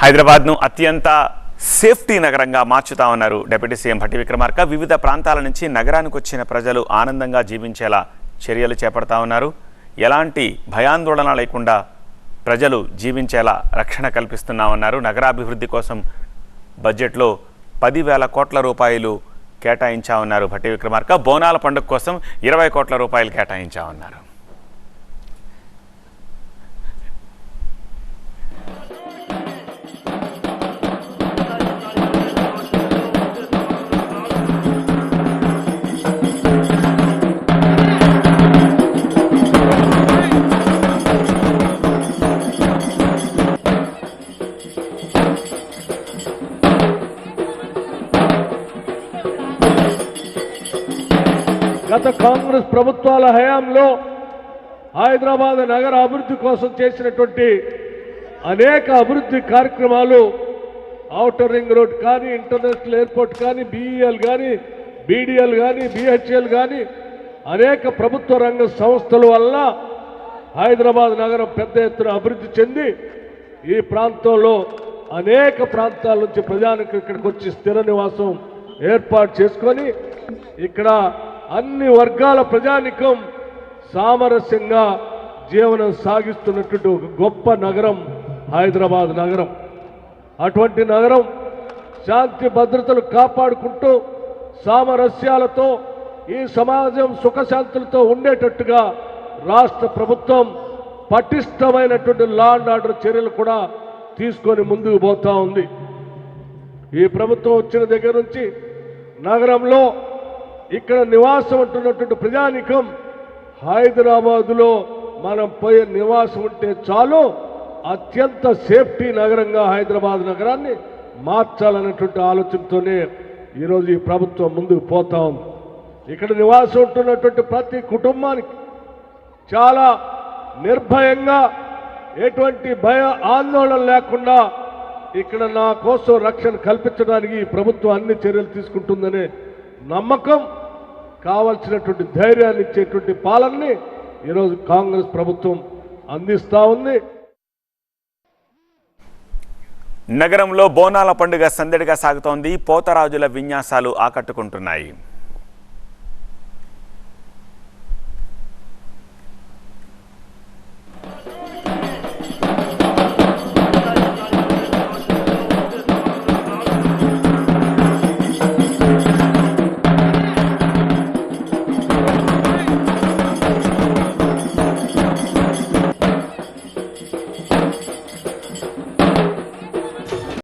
హైదరాబాద్ను అత్యంత సేఫ్టీ నగరంగా మార్చుతామన్నారు డిప్యూటీ సీఎం భట్టి విక్రమార్క. వివిధ ప్రాంతాల నుంచి నగరానికి వచ్చిన ప్రజలు ఆనందంగా జీవించేలా చర్యలు చేపడతా ఉన్నారు. ఎలాంటి భయాందోళన లేకుండా ప్రజలు జీవించేలా రక్షణ కల్పిస్తున్నామన్నారు నగరాభివృద్ధి కోసం బడ్జెట్లో పదివేల కోట్ల రూపాయలు కేటాయించామన్నారు భట్టి విక్రమార్క. బోనాల పండుగ కోసం ఇరవై కోట్ల రూపాయలు కేటాయించామన్నారు గత కాంగ్రెస్ ప్రభుత్వాల హయాంలో హైదరాబాద్ నగర అభివృద్ధి కోసం చేసినటువంటి అనేక అభివృద్ధి కార్యక్రమాలు అవుటర్ రింగ్ రోడ్ కానీ ఇంటర్నేషనల్ ఎయిర్పోర్ట్ కానీ బీఈఎల్ కానీ బీడీఎల్ కానీ బీహెచ్ఎల్ కానీ అనేక ప్రభుత్వ రంగ సంస్థల వల్ల హైదరాబాద్ నగరం పెద్ద ఎత్తున అభివృద్ధి చెంది ఈ ప్రాంతంలో అనేక ప్రాంతాల నుంచి ప్రజానికి ఇక్కడికి వచ్చి స్థిర నివాసం ఏర్పాటు చేసుకొని ఇక్కడ అన్ని వర్గాల ప్రజానికం సామరస్యంగా జీవనం సాగిస్తున్నటువంటి ఒక గొప్ప నగరం హైదరాబాద్ నగరం. అటువంటి నగరం శాంతి భద్రతలు కాపాడుకుంటూ సామరస్యాలతో ఈ సమాజం సుఖశాంతులతో ఉండేటట్టుగా రాష్ట్ర ప్రభుత్వం పటిష్టమైనటువంటి లా అండ్ ఆర్డర్ చర్యలు కూడా తీసుకొని ముందుకు పోతా ఉంది. ఈ ప్రభుత్వం వచ్చిన దగ్గర నుంచి నగరంలో ఇక్కడ నివాసం ఉంటున్నటువంటి ప్రజానికం హైదరాబాదులో మనం పోయే నివాసం ఉంటే చాలు అత్యంత సేఫ్టీ నగరంగా హైదరాబాద్ నగరాన్ని మార్చాలన్నటువంటి ఆలోచనతోనే ఈరోజు ఈ ప్రభుత్వం ముందుకు పోతా ఉంది. ఇక్కడ నివాసం ఉంటున్నటువంటి ప్రతి కుటుంబానికి చాలా నిర్భయంగా ఎటువంటి భయ ఆందోళన లేకుండా ఇక్కడ నా కోసం రక్షణ కల్పించడానికి ఈ ప్రభుత్వం అన్ని చర్యలు తీసుకుంటుందనే నమ్మకం కావలసినటువంటి ధైర్యాన్ని ఇచ్చేటువంటి పాలనని ఈరోజు కాంగ్రెస్ ప్రభుత్వం అందిస్తూ ఉంది. నగరంలో బోనాల పండుగ సందడిగా సాగుతోంది. పోతరాజుల విన్యాసాలు ఆకట్టుకుంటున్నాయి.